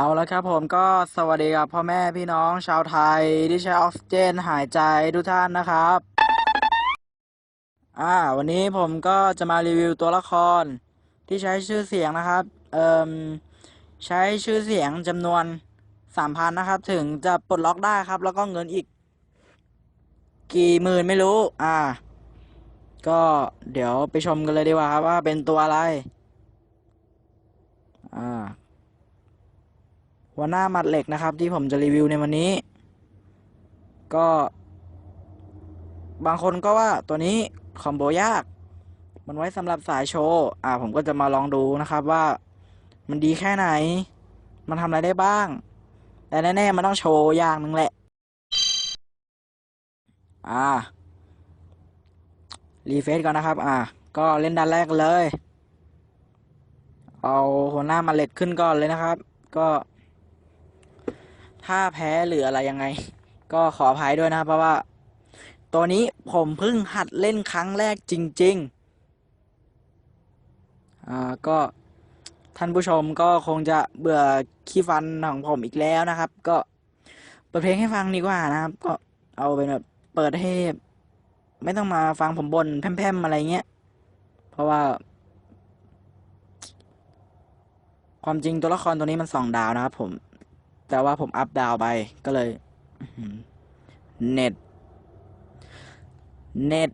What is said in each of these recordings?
เอาแล้วครับผมก็สวัสดีครับพ่อแม่พี่น้องชาวไทยที่ใช้ออกซิเจนหายใจทุกท่านนะครับ อ่า วันนี้ผมก็จะมารีวิวตัวละครที่ใช้ชื่อเสียงนะครับ เอ่มใช้ชื่อเสียงจำนวนสามพันนะครับ ถึงจะปลดล็อกได้ครับ แล้วก็เงินอีก กี่หมื่นไม่รู้ อ่า ก็เดี๋ยวไปชมกันเลยดีกว่าครับว่าเป็นตัวอะไร อ่า หัวหน้ามัดเหล็กนะครับ ที่ผมจะรีวิวในวันนี้ ก็ บางคนก็ว่าตัวนี้คอมโบยาก มันไว้สำหรับสายโชว์อ่าผมก็จะมาลองดูนะครับว่ามันดีแค่ไหน มันทำอะไรได้บ้าง แต่แน่ๆมันต้องโชว์อย่างหนึ่งแหละ อ่า รีเฟซก่อนนะครับ อ่า ก็เล่นด้านแรกเลย เอาหัวหน้ามาเหล็กขึ้นก่อนเลยนะครับ ก็ ถ้าแพ้หรืออะไรยังไง ก็ขออภัยด้วยนะครับเพราะว่า ตัวนี้ผมเพิ่งหัดเล่นครั้งแรกจริง ๆ อ่าก็ท่านผู้ชมก็คงจะเบื่อขี้ฟันของผมอีกแล้วนะครับ ก็เปิดเพลงให้ฟังดีกว่านะครับ ก็เอาเป็นแบบเปิดให้ไม่ต้องมาฟังผมบ่นแพร่มๆอะไรเงี้ย เพราะว่า ความจริงตัวละครตัวนี้มันสองดาวนะครับผม แต่ว่าผมอัพดาวไปก็เลยเน็ต เน็ต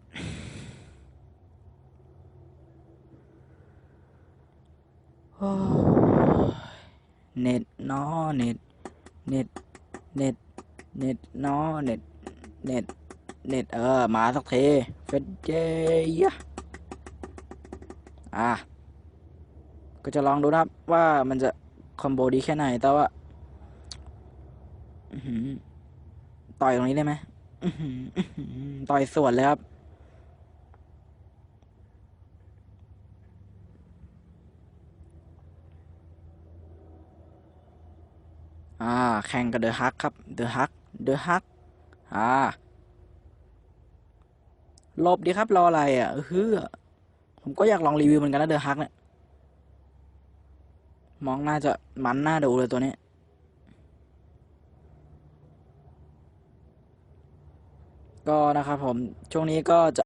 เน็ตเนอเน็ต เน็ต เน็ต เน็ตเนอเน็ต เน็ต เน็ต เออ มาสักทีเฟดเจยะอะ ก็จะลองดูนะครับว่ามันจะคอมโบดีแค่ไหน แต่ว่า ต่อยตรงนี้ได้ไหมต่อยสวนเลยครับ อ่า แข่งกับเดอะฮักครับ เดอะฮัก เดอะฮัก อ่าหลบดีครับรออะไรอะเฮือผมก็อยากลองรีวิวเหมือนกันนะเดอะฮักเนี่ย มองน่าจะมันน่าดูเลยตัวนี้ ก็นะครับผมช่วงนี้ก็จะ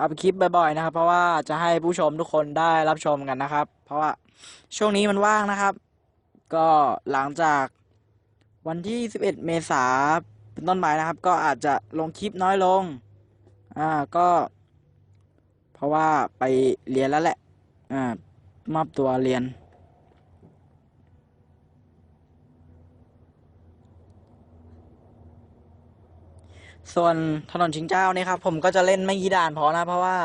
อัพคลิปบ่อยๆนะครับ เพราะว่าจะให้ผู้ชมทุกคนได้รับชมกันนะครับ เพราะว่าช่วงนี้มันว่างนะครับ ก็หลังจากวันที่ 11 เมษาเป็นต้นไปนะครับ ก็อาจจะลงคลิปน้อยลงอ่าก็ เพราะว่าไปเรียนแล้วแหละอ่ามอบตัวเรียน ส่วนถนนชิงเจ้านี่ครับ ผมก็จะเล่นไม่กี่ด่านพอนะ เพราะว่า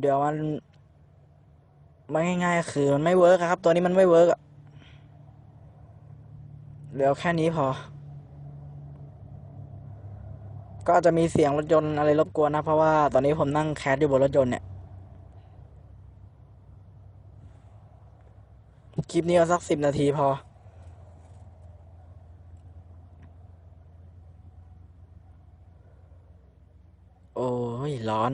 เดี๋ยวมันมันง่ายๆคือมันไม่เวิร์กครับ ตัวนี้มันไม่เวิร์กอะเหลือแค่นี้พอ ก็จะมีเสียงรถยนต์อะไรรบกวนนะ เพราะว่าตอนนี้ผมนั่งแคสอยู่บนรถยนต์เนี่ย คลิปนี้เอาสักสิบนาทีพอ โอ้ย ร้อน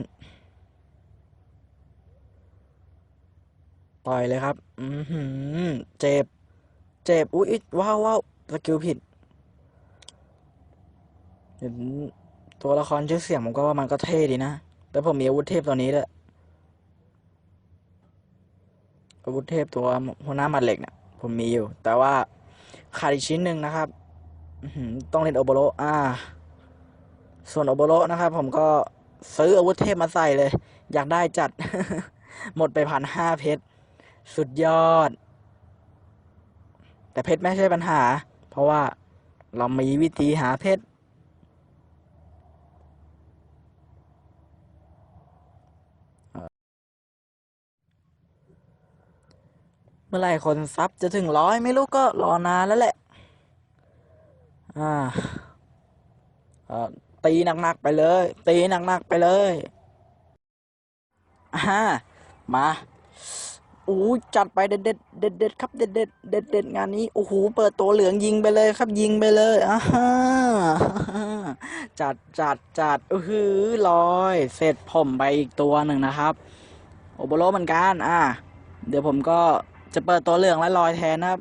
ต่อยเลยครับ อือหือเจ็บ เจ็บ อุ๊ยว้าวว้าวสกิลผิดเห็นตัวละครชื่อเสียงผมก็ว่ามันก็เท่ดีนะ แต่ผมมีอาวุธเทพตัวนี้ด้วยอาวุธเทพตัวหัวหน้ามัดเหล็กเนี่ยผมมีอยู่ แต่ว่าขาดอีกชิ้นหนึ่งนะครับต้องเล่นโอโบโรอ่า ส่วนโอโบโรนะครับ ผมก็ ซื้ออาวุธเทพมาใส่เลย อยากได้จัด หมดไปพันห้าเพชร สุดยอด แต่เพชรไม่ใช่ปัญหา เพราะว่าเรามีวิธีหาเพชร เมื่อไรคนซับจะถึงร้อยไม่รู้ก็รอนานแล้วแหละ อ่าเอ่อ ตีหนักๆไปเลย ตีหนักๆไปเลยอ่ามาอู้จัดไปเด็ดเด็ดเด็ดเด็ดครับเด็ดเด็ดเด็ดเด็ดงานนี้โอ้โหเปิดตัวเหลืองยิงไปเลยครับยิงไปเลยอ่าจัดจัดจัดอือหือลอย เสร็จผมไปอีกตัวหนึ่งนะครับ โอโบโรเหมือนกันอ่าเดี๋ยวผมก็จะเปิดตัวเหลืองและลอยแทนนะครับ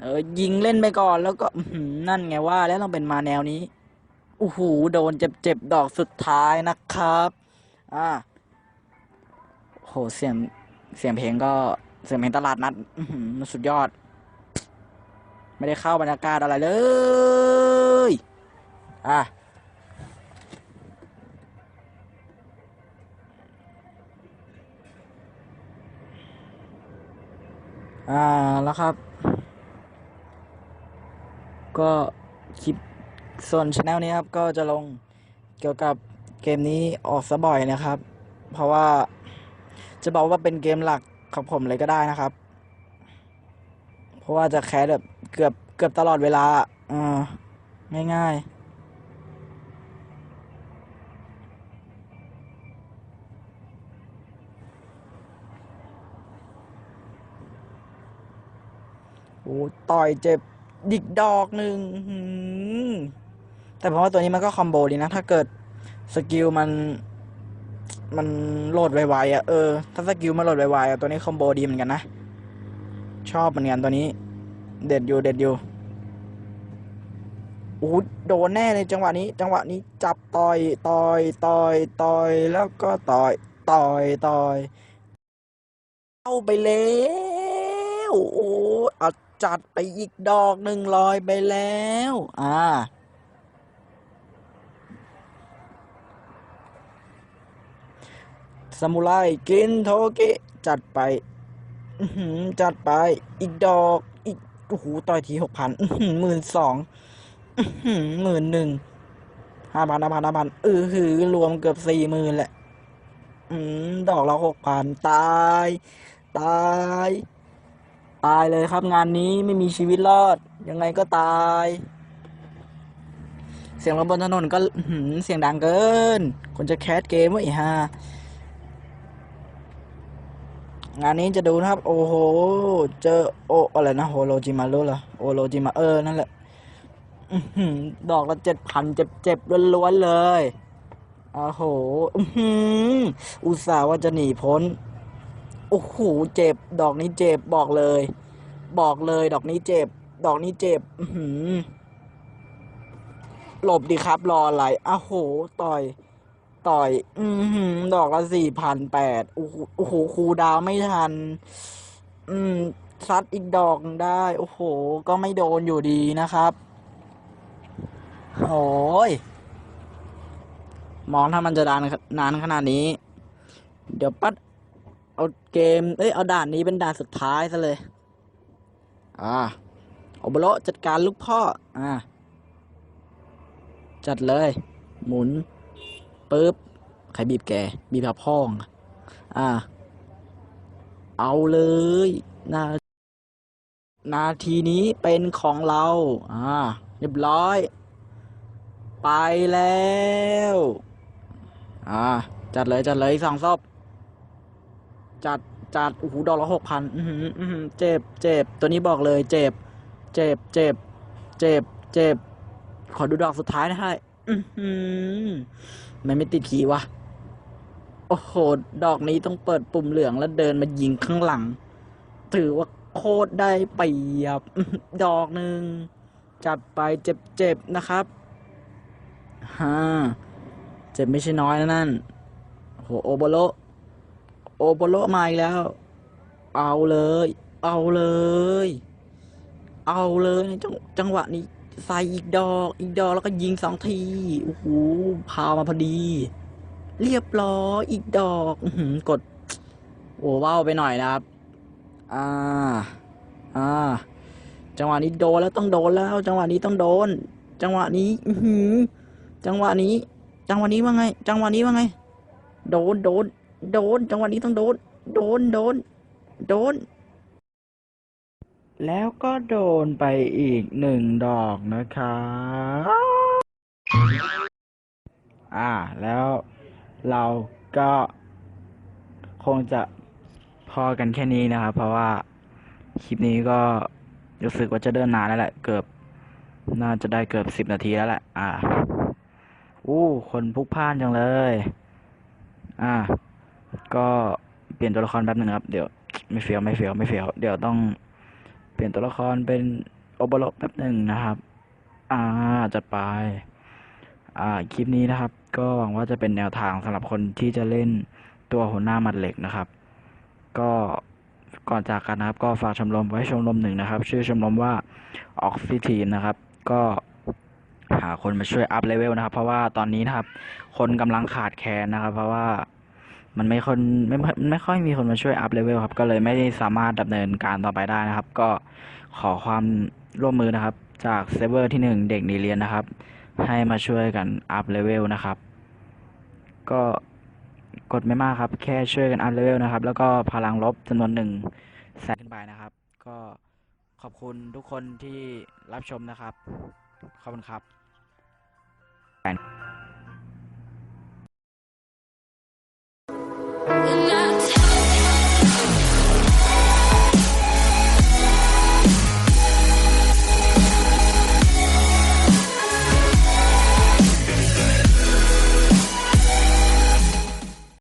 เออยิงเล่นไปก่อนแล้วก็นั่นไงว่าแล้วต้องเป็นมาแนวนี้ โอ้โหโดนเจ็บๆดอกสุดท้ายนะครับ อ่าโหเสียงเสียงเพลงก็เสียงเพลงตลาดนัดสุดยอด ไม่ได้เข้าบรรยากาศอะไรเลย อะอ่าแล้วครับ ก็คลิป ส่วนช anel นี้ครับ ก็จะลงเกี่ยวกับเกมนี้ออกซะบ่อยนะครับ เพราะว่าจะบอกว่าเป็นเกมหลักของผมเลยก็ได้นะครับ เพราะว่าจะแคสแบบเกือบเกือบตลอดเวลาอ่าง่ายๆโอ้ต่อยเจ็บดิกดอกหนึ่ง แต่ผมว่าตัวนี้มันก็คอมโบดีนะ ถ้าเกิดสกิลมันมันโหลดไวๆอะเออถ้าสกิลมันโหลดไวๆอะตัวนี้คอมโบดีเหมือนกันนะ ชอบเหมือนกันตัวนี้ เด็ดอยู่เด็ดอยู่โอ้โหโดนแน่เลยจังหวะนี้ จังหวะนี้จับต่อยต่อยต่อยต่อยแล้วก็ต่อยต่อยต่อยเข้าไปแล้วโอ้เอาจัดไปอีกดอกหนึ่งลอยไปแล้ว อ่า ซามูไรกินโทเกะจัดไปจัดไปอีกดอกอีกโอ้โหต่อยทีหกพันหมื่นสองหมื่นหนึ่งห้าพันห้าพันห้าพันเออหือ รวมเกือบสี่หมื่นแหละอืมดอกละหกพันตาย ตาย ตายเลยครับงานนี้ไม่มีชีวิตรอด ยังไงก็ตาย เสียงรถบนถนนก็เสียงดังเกิน คนจะแคสเกมวะไอ้ห่า งานนี้จะดูนะครับ โอ้โห เจอโออะไรนะโฮโลจิมารุเหรอโอโลจิมาเออนั่นแหละดอกละเจ็ดพันเจ็บเจ็บๆล้วนๆเลยโอ้โหอุตส่าห์ว่าจะหนีพ้น โอ้โห เจ็บ ดอกนี้เจ็บบอกเลย บอกเลย ดอกนี้เจ็บ ดอกนี้เจ็บหลบดีครับรออะไรอ้าโห ต่อย ต่อย อืหดอกละสี่พันแปดโอ้โหโอ้โหครูดาวไม่ทัน อืมซัดอีกดอกได้ โอ้โห ก็ไม่โดนอยู่ดีนะครับโอ้ยมองถ้ามันจะดานนานขนาดนี้ เดี๋ยวปัดเอาเกม เอ้ย เอาด่านนี้เป็นด่านสุดท้ายซะเลย อ่าโอเบโรจัดการลูกพ่อ อ่า จัดเลย หมุน ปึ๊บใครบีบแกบีบพับพ่อง อ่า เอาเลยนานาทีนี้เป็นของเรา อ่า เรียบร้อย ไปแล้ว อ่า จัดเลยจัดเลยสองศพจัดจัดโอ้โหดอกละหกพันเจ็บเจ็บตัวนี้บอกเลย เจ็บ เจ็บเจ็บ เจ็บ เจ็บ ขอดูดอกสุดท้ายนะฮะอือ มันไม่ติดขีย์วะ โอ้โห ดอกนี้ต้องเปิดปุ่มเหลืองแล้วเดินมายิงข้างหลัง ถือว่าโคตรได้เปรียบ ดอกหนึ่ง จัดไปเจ็บๆนะครับฮ่าเจ็บไม่ใช่น้อยนะนั่นโหโอโบโล โอโบโลมาอีกแล้ว เอาเลย เอาเลย เอาเลยจังจังหวะนี้ ใส่อีกดอก อีกดอกแล้วก็ยิงสองทีโอ้โหพามาพอดี เรียบร้อยอีกดอกกด โอ้ว้าวไปหน่อยนะครับ อ่า อ่า จังหวะนี้โดนแล้วต้องโดนแล้ว จังหวะนี้ต้องโดน จังหวะนี้ อืจังหวะนี้ จังหวะนี้ว่าไง จังหวะนี้ว่าไง โดนโดน โดน จังหวะนี้ต้องโดน โดนโดน โดน แล้วก็โดนไปอีกหนึ่งดอกนะครับอ่า แล้วเราก็คงจะพอกันแค่นี้นะครับ เพราะว่าคลิปนี้ก็รู้สึกว่าจะเดินนานแล้วแหละ เกือบ น่าจะได้เกือบสิบนาทีแล้วแหละ อ่า อู้คนพลุกพล่านจังเลย อ่า ก็เปลี่ยนตัวละครแป๊บนึงครับ เดี๋ยวไม่เฟียวไม่เฟียวไม่เฟียว เดี๋ยวต้อง ลี่ยนตัวละครเป็นโอเบโรแป๊บหนึ่งนะครับ อ่าจัดไป อ่าคลิปนี้นะครับ ก็หวังว่าจะเป็นแนวทางสำหรับคนที่จะเล่นตัวหัวหน้ามัดเหล็กนะครับ ก็ก่อนจากกันนะครับ ก็ฝากชมรมไว้ชมรมหนึ่งนะครับ ชื่อชมรมว่าออกฟิทีนนะครับ ก็หาคนมาช่วยอัพเลเวลนะครับ เพราะว่าตอนนี้นะครับ คนกำลังขาดแคลนนะครับ เพราะว่า มันไม่คนไม่ไม่ไม่ค่อยมีคนมาช่วยอัพเลเวลครับ ก็เลยไม่สามารถดำเนินการต่อไปได้นะครับ ก็ขอความร่วมมือนะครับ จากเซิร์ฟเวอร์ที่หนึ่งเด็กนีเรียนนะครับ ให้มาช่วยกันอัพเลเวลนะครับ ก็กดไม่มากครับ แค่ช่วยกันอัพเลเวลนะครับ แล้วก็พลังลบจำนวนหนึ่งแสนขึ้นไปนะครับ ก็ขอบคุณทุกคนที่รับชมนะครับ ขอบคุณครับ